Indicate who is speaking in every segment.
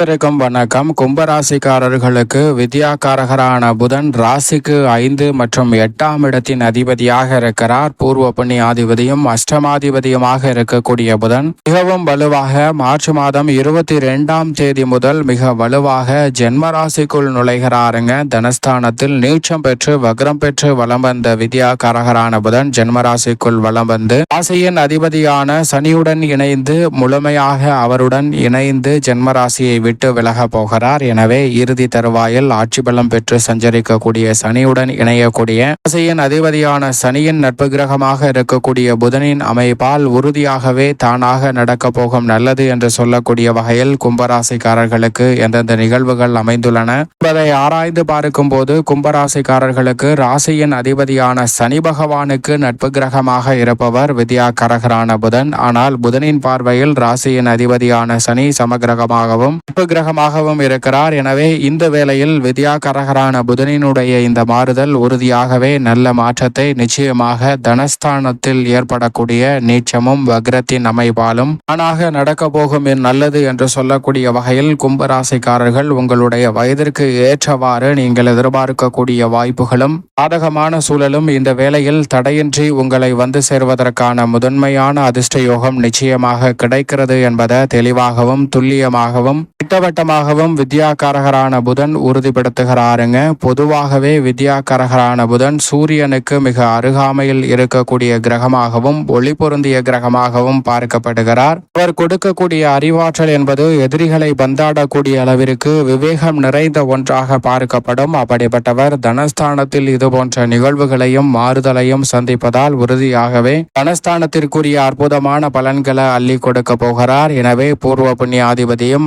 Speaker 1: அனைவருக்கும் வணக்கம். கும்பராசிக்காரர்களுக்கு வித்யாகாரகரான புதன் ராசிக்கு ஐந்து மற்றும் எட்டாம் இடத்தின் அதிபதியாக இருக்கிறார். பூர்வ புண்ணியாதிபதியும் அஷ்டமாதிபதியுமாக இருக்கக்கூடிய புதன் மிகவும் வலுவாக மார்ச் மாதம் இருபத்தி ரெண்டாம் தேதி முதல் மிக வலுவாக ஜென்மராசிக்குள் நுழைகிறாருங்க. தனஸ்தானத்தில் நீச்சம் பெற்று வக்ரம் பெற்று வலம் வந்த வித்யாகாரகரான புதன் ஜென்மராசிக்குள் வலம் வந்து ராசியின் அதிபதியான சனியுடன் இணைந்து முழுமையாக அவருடன் இணைந்து ஜென்மராசியை விட்டு விலக போகிறார். எனவே இறுதி தருவாயில் ஆட்சி பலம் பெற்று சஞ்சரிக்கக்கூடிய சனியுடன் இணையக்கூடிய ராசியின் அதிபதியான சனியின் நட்பு கிரகமாக இருக்கக்கூடிய புதனின் அமைப்பால் உறுதியாகவே தானாக நடக்க போகும் நல்லது என்று சொல்லக்கூடிய வகையில் கும்பராசிக்காரர்களுக்கு எந்தெந்த நிகழ்வுகள் அமைந்துள்ளன என்பதை ஆராய்ந்து பார்க்கும் போது கும்பராசிக்காரர்களுக்கு ராசியின் அதிபதியான சனி பகவானுக்கு நட்பு கிரகமாக இருப்பவர் வித்யா கரகரான புதன். ஆனால் புதனின் பார்வையில் ராசியின் அதிபதியான சனி சமகிரகமாகவும் நட்பு கிரகமாகவும் இருக்கிறார். எனவே இந்த வேளையில் வித்யாகரகரான புதனினுடைய இந்த மாறுதல் உறுதியாகவே நல்ல மாற்றத்தை நிச்சயமாக தனஸ்தானத்தில் ஏற்படக்கூடிய நீச்சமும் வக்ரத்தின் அமைப்பாலும் தானாக நடக்க போகும் நல்லது என்று சொல்லக்கூடிய வகையில் கும்பராசிக்காரர்கள் உங்களுடைய வயதிற்கு ஏற்றவாறு நீங்கள் எதிர்பார்க்கக்கூடிய வாய்ப்புகளும் சாதகமான சூழலும் இந்த வேளையில் தடையின்றி உங்களை வந்து சேர்வதற்கான முதன்மையான அதிர்ஷ்ட யோகம் நிச்சயமாக கிடைக்கிறது என்பதை தெளிவாகவும் துல்லியமாகவும் திட்டவட்டமாகவும் வித்யாகாரகரான புதன் உறுதிப்படுத்துகிறாருங்க. பொதுவாகவே வித்யாகாரகரான புதன் சூரியனுக்கு மிக அருகாமையில் இருக்கக்கூடிய கிரகமாகவும் ஒளி பொருந்திய கிரகமாகவும் பார்க்கப்படுகிறார். அவர் கொடுக்கக்கூடிய அறிவாற்றல் என்பது எதிரிகளை பந்தாடக்கூடிய அளவிற்கு விவேகம் நிறைந்த ஒன்றாக பார்க்கப்படும். அப்படிப்பட்டவர் தனஸ்தானத்தில் இது போன்ற நிகழ்வுகளையும் மாறுதலையும் சந்திப்பதால் உறுதியாகவே தனஸ்தானத்திற்குரிய அற்புதமான பலன்களை அள்ளி கொடுக்க போகிறார். எனவே பூர்வ புண்ணியாதிபதியும்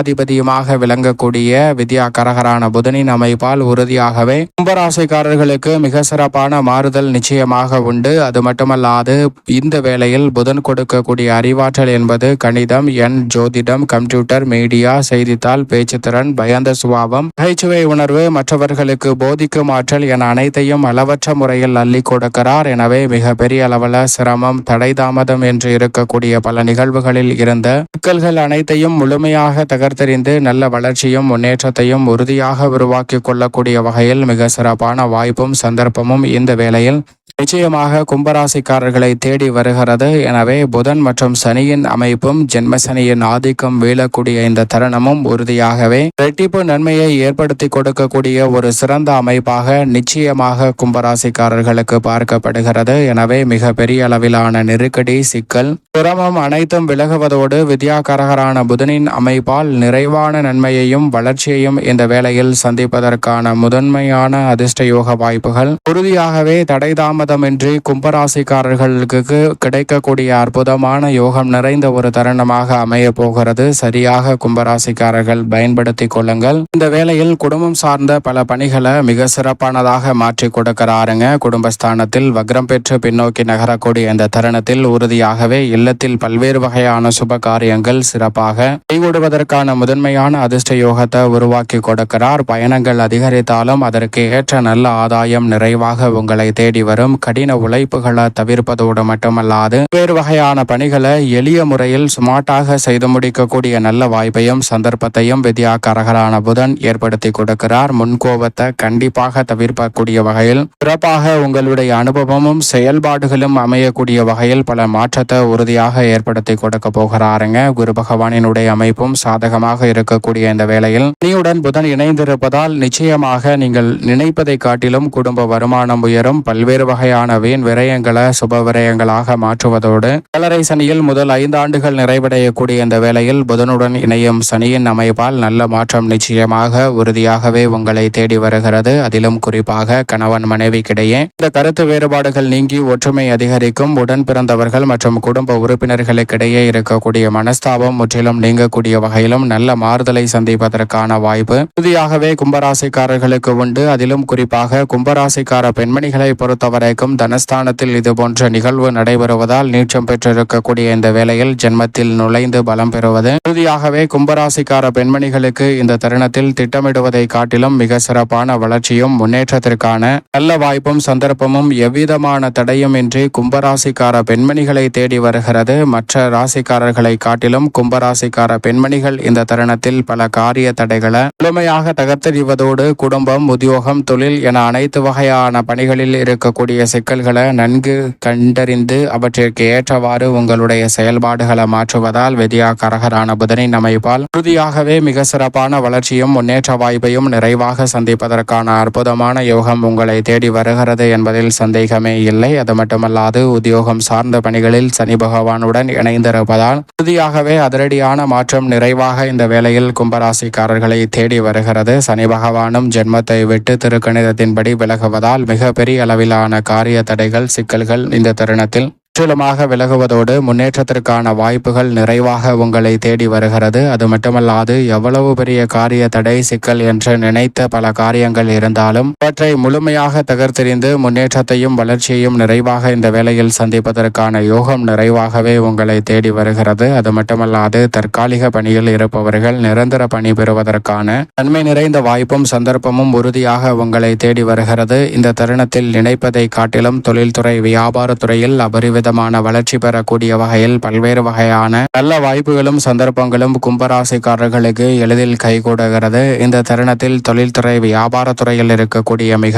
Speaker 1: அஷ்டமாதிபதியுமாக விளங்கக்கூடிய வித்யா கரகரான புதனின் அமைப்பால் உறுதியாகவே கும்பராசிக்காரர்களுக்கு மிக சிறப்பான மாறுதல் நிச்சயமாக உண்டு. அது மட்டுமல்லாது இந்த வேளையில் புதன் கொடுக்கக்கூடிய அறிவாற்றல் என்பது கணிதம் எண் ஜோதிடம் கம்ப்யூட்டர் மீடியா செய்தித்தாள் பேச்சுத்திறன் பயந்த சுபாவம் நகைச்சுவை உணர்வு மற்றவர்களுக்கு போதிக்கும் ஆற்றல் என அனைத்தையும் அளவற்ற முறையில் அள்ளி கொடுக்கிறார். எனவே மிக பெரிய அளவில் சிரமம் தடை தாமதம் என்று இருக்கக்கூடிய பல நிகழ்வுகளில் இருந்த சிக்கல்கள் அனைத்தையும் முழுமையாக தெரிந்து நல்ல வளர்ச்சியும் முன்னேற்றத்தையும் உறுதியாக உருவாக்கி கொள்ளக்கூடிய வகையில் மிக சிறப்பான வாய்ப்பும் சந்தர்ப்பமும் இந்த வேளையில் நிச்சயமாக கும்பராசிக்காரர்களை தேடி வருகிறது. எனவே புதன் மற்றும் சனியின் அமைப்பும் ஜென்ம சனியின் ஆதிக்கம் வீழக்கூடிய இந்த தருணமும் உறுதியாகவே இரட்டிப்பு நன்மையை ஏற்படுத்தி கொடுக்கக்கூடிய ஒரு சிறந்த அமைப்பாக நிச்சயமாக கும்பராசிக்காரர்களுக்கு பார்க்கப்படுகிறது. எனவே மிக பெரிய அளவிலான நெருக்கடி சிக்கல் சிரமம் அனைத்தும் விலகுவதோடு வித்யாகரகரான புதனின் அமைப்பால் நிறைவான நன்மையையும் வளர்ச்சியையும் இந்த வேளையில் சந்திப்பதற்கான முதன்மையான அதிர்ஷ்ட யோக வாய்ப்புகள் உறுதியாகவே தடை தாமதமின்றி கும்பராசிக்காரர்களுக்கு கிடைக்கக்கூடிய அற்புதமான யோகம் நிறைந்த ஒரு தருணமாக அமைய போகிறது. சரியாக கும்பராசிக்காரர்கள் பயன்படுத்தி கொள்ளுங்கள். இந்த வேளையில் குடும்பம் சார்ந்த பல பணிகளை மிக சிறப்பானதாக மாற்றி கொடுக்கிறாருங்க. குடும்பஸ்தானத்தில் வக்ரம் பெற்று பின்னோக்கி நகரக்கூடிய இந்த தருணத்தில் உறுதியாகவே இல்லத்தில் பல்வேறு வகையான சுப காரியங்கள் சிறப்பாக கைகூடுவதற்கான முதன்மையான அதிர்ஷ்ட யோகத்தை உருவாக்கி கொடுக்கிறார். பயணங்கள் அதிகரித்தாலும் அதற்கு ஏற்ற நல்ல ஆதாயம் நிறைவாக உங்களை தேடி வரும். கடின உழைப்புகளை தவிர்ப்பதோடு மட்டுமல்லாது வேறு வகையான பணிகளை எளிய முறையில் சுமார்ட்டாக செய்து முடிக்கக்கூடிய நல்ல வாய்ப்பையும் சந்தர்ப்பத்தையும் வித்யாகரகரான புதன் ஏற்படுத்தி கொடுக்கிறார். முன்கோபத்தை கண்டிப்பாக தவிர்க்கக்கூடிய வகையில் சிறப்பாக உங்களுடைய அனுபவமும் செயல்பாடுகளும் அமையக்கூடிய வகையில் பல மாற்றத்தை உறுதியாக ஏற்படுத்தி கொடுக்க போகிறாருங்க. குரு பகவானினுடைய அமைப்பும் சாதகமாக இருக்கக்கூடிய இந்த வேளையில் நீயுடன் புதன் இணைந்திருப்பதால் நிச்சயமாக நீங்கள் நினைப்பதை காட்டிலும் குடும்ப வருமானம் உயரும். பல்வேறு வகையான வீண் விரயங்களை சுப விரயங்களாக மாற்றுவதோடு கலரை சனியில் முதல் ஐந்து ஆண்டுகள் நிறைவடையக்கூடிய இந்த வேளையில் புதனுடன் இணையும் சனியின் அமைப்பால் நல்ல மாற்றம் நிச்சயமாக உறுதியாகவே உங்களை தேடி வருகிறது. அதிலும் குறிப்பாக கணவன் மனைவிக்கிடையே இந்த கருத்து வேறுபாடுகள் நீங்கி ஒற்றுமை அதிகரிக்கும் உடன் பிறந்தவர்கள் மற்றும் குடும்ப உறுப்பினர்களுக்கிடையே இருக்கக்கூடிய மனஸ்தாபம் முற்றிலும் நீங்கக்கூடிய வகையிலும் நல்ல மாறுதலை சந்திப்பதற்கான வாய்ப்பு உறுதியாகவே கும்பராசிக்காரர்களுக்கு உண்டு. அதிலும் குறிப்பாக கும்பராசிக்கார பெண்மணிகளை பொறுத்தவரை இருக்கும் தனஸ்தானத்தில் இதுபோன்ற நிகழ்வு நடைபெறுவதால் நீச்சம் பெற்றிருக்கக்கூடிய இந்த வேளையில் ஜென்மத்தில் நுழைந்து பலம் பெறுவது. இறுதியாகவே கும்பராசிக்கார பெண்மணிகளுக்கு இந்த தருணத்தில் திட்டமிடுவதை காட்டிலும் மிக சிறப்பான வளர்ச்சியும் முன்னேற்றத்திற்கான நல்ல வாய்ப்பும் சந்தர்ப்பமும் எவ்விதமான தடையும் இன்றி கும்பராசிக்கார பெண்மணிகளை தேடி வருகிறது. மற்ற ராசிக்காரர்களை காட்டிலும் கும்பராசிக்கார பெண்மணிகள் இந்த தருணத்தில் பல காரிய தடைகளை முழுமையாக தகர்த்தெறிவதோடு குடும்பம் உத்தியோகம் தொழில் என அனைத்து வகையான பணிகளில் இருக்கக்கூடிய சிக்கல்களை நன்கு கண்டறிந்து அவற்றிற்கு ஏற்றவாறு உங்களுடைய செயல்பாடுகளை மாற்றுவதால் விதியாகரகரான புதனின் அமைப்பால் உறுதியாகவே மிக சிறப்பான வளர்ச்சியும் முன்னேற்ற வாய்ப்பையும் நிறைவாக சந்திப்பதற்கான அற்புதமான யோகம் உங்களை தேடி வருகிறது என்பதில் சந்தேகமே இல்லை. அது மட்டுமல்லாது உத்தியோகம் சார்ந்த பணிகளில் சனி பகவானுடன் இணைந்திருப்பதால் உறுதியாகவே அதிரடியான மாற்றம் நிறைவாக இந்த வேளையில் கும்பராசிக்காரர்களை தேடி வருகிறது. சனி பகவானும் ஜென்மத்தை விட்டு திருக்கணிதத்தின்படி விலகுவதால் மிக பெரிய அளவிலான காரிய தடைகள் சிக்கல்கள் இந்த தருணத்தில் முற்றிலுமாக விலகுவதோடு முன்னேற்றத்திற்கான வாய்ப்புகள் நிறைவாக உங்களை தேடி வருகிறது. அது மட்டுமல்லாது எவ்வளவு பெரிய காரிய தடை சிக்கல் என்று நினைத்த பல காரியங்கள் இருந்தாலும் அவற்றை முழுமையாக தகர்த்தெறிந்து முன்னேற்றத்தையும் வளர்ச்சியையும் நிறைவாக இந்த வேளையில் சந்திப்பதற்கான யோகம் நிறைவாகவே உங்களை தேடி வருகிறது. அது மட்டுமல்லாது தற்காலிக பணியில் இருப்பவர்கள் நிரந்தர பணி பெறுவதற்கான நன்மை நிறைந்த வாய்ப்பும் சந்தர்ப்பமும் உறுதியாக உங்களை தேடி வருகிறது. இந்த தருணத்தில் நினைப்பதை காட்டிலும் தொழில்துறை வியாபாரத்துறையில் அபரிவித விதமான வளர்ச்சி பெறக்கூடிய வகையில் பல்வேறு வகையான நல்ல வாய்ப்புகளும் சந்தர்ப்பங்களும் கும்பராசிக்காரர்களுக்கு எளிதில் கைகூடுகிறது இந்த தருணத்தில் தொழில்துறை வியாபாரத்துறையில் இருக்கக்கூடிய மிக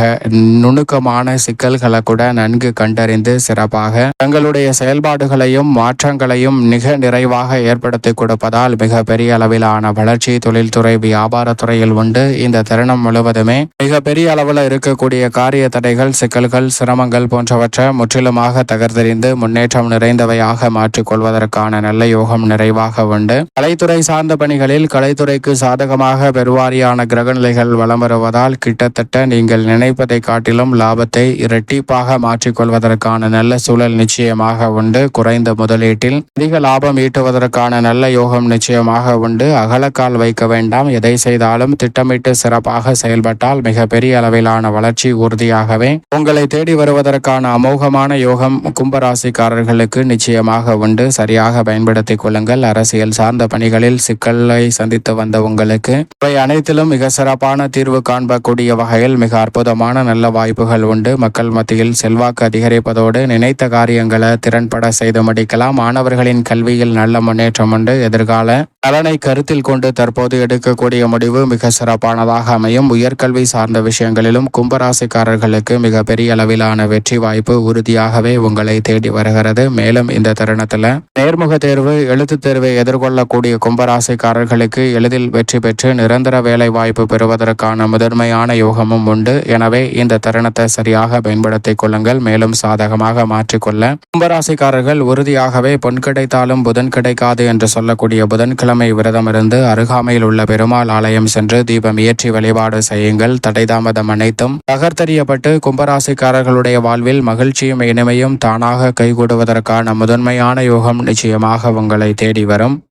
Speaker 1: நுணுக்கமான சிக்கல்களை கூட நன்கு கண்டறிந்து சிறப்பாக தங்களுடைய செயல்பாடுகளையும் மாற்றங்களையும் மிக நிறைவாக ஏற்படுத்தி கொடுப்பதால் மிக பெரிய அளவிலான வளர்ச்சி தொழில்துறை வியாபாரத்துறையில் உண்டு. இந்த தருணம் முழுவதுமே மிக பெரிய அளவில் இருக்கக்கூடிய காரிய தடைகள் சிக்கல்கள் சிரமங்கள் போன்றவற்றை முற்றிலுமாக தகர்த்தெறிந்து முன்னேற்றம் நிறைந்தவையாக மாற்றிக்கொள்வதற்கான நல்ல யோகம் நிறைவாக உண்டு. கலைத்துறை சார்ந்த பணிகளில் கலைத்துறைக்கு சாதகமாக பெருவாரியான கிரகநிலைகள் வலம் வருவதால் கிட்டத்தட்ட நீங்கள் நினைப்பதை காட்டிலும் லாபத்தை இரட்டிப்பாக மாற்றிக்கொள்வதற்கான நல்ல சூழல் நிச்சயமாக உண்டு. குறைந்த முதலீட்டில் அதிக லாபம் ஈட்டுவதற்கான நல்ல யோகம் நிச்சயமாக உண்டு. அகலக்கால் வைக்க வேண்டாம். எதை செய்தாலும் திட்டமிட்டு சிறப்பாக செயல்பட்டால் மிக பெரிய அளவிலான வளர்ச்சி உறுதியாகவே. உங்களை தேடி வருவதற்கான அமோகமான யோகம் ராசிக்காரர்களுக்கு நிச்சயமாக உண்டு. சரியாக பயன்படுத்திக் கொள்ளுங்கள். அரசியல் சார்ந்த பணிகளில் சிக்கலை சந்தித்து வந்த உங்களுக்கு இவை அனைத்திலும் மிக சிறப்பான தீர்வு காண்பக்கூடிய வகையில் மிக அற்புதமான நல்ல வாய்ப்புகள் உண்டு. மக்கள் மத்தியில் செல்வாக்கு அதிகரிப்பதோடு நினைத்த காரியங்களை திறன்பட செய்து முடிக்கலாம். மாணவர்களின் கல்வியில் நல்ல முன்னேற்றம் உண்டு. எதிர்கால நலனை கருத்தில் கொண்டு தற்போது எடுக்கக்கூடிய முடிவு மிக சிறப்பானதாக அமையும். உயர்கல்வி சார்ந்த விஷயங்களிலும் கும்பராசிக்காரர்களுக்கு மிக பெரிய அளவிலான வெற்றி வாய்ப்பு உறுதியாகவே உங்களை தேடி வருகிறது. மேலும் இந்த தருணத்துல நேர்முக தேர்வு எழுத்து தேர்வை எதிர்கொள்ளக்கூடிய கும்பராசிக்காரர்களுக்கு எளிதில் வெற்றி பெற்று நிரந்தர வேலை வாய்ப்பு பெறுவதற்கான முதன்மையான யோகமும் உண்டு. எனவே இந்த தருணத்தை சரியாக பயன்படுத்திக் கொள்ளுங்கள். மேலும் சாதகமாக மாற்றிக்கொள்ள கும்பராசிக்காரர்கள் உறுதியாகவே பொன் கிடைத்தாலும் புதன் கிடைக்காது என்று சொல்லக்கூடிய புதன்கிழமை விரதமிருந்து அருகாமையில் உள்ள பெருமாள் ஆலயம் சென்று தீபம் ஏற்றி வழிபாடு செய்யுங்கள். தடைதாமதம் அனைத்தும் தகர்த்தறியப்பட்டு கும்பராசிக்காரர்களுடைய வாழ்வில் மகிழ்ச்சியும் இனிமையும் தானாக கைகூடுவதற்கான முதன்மையான யோகம் நிச்சயமாக உங்களை தேடி வரும்.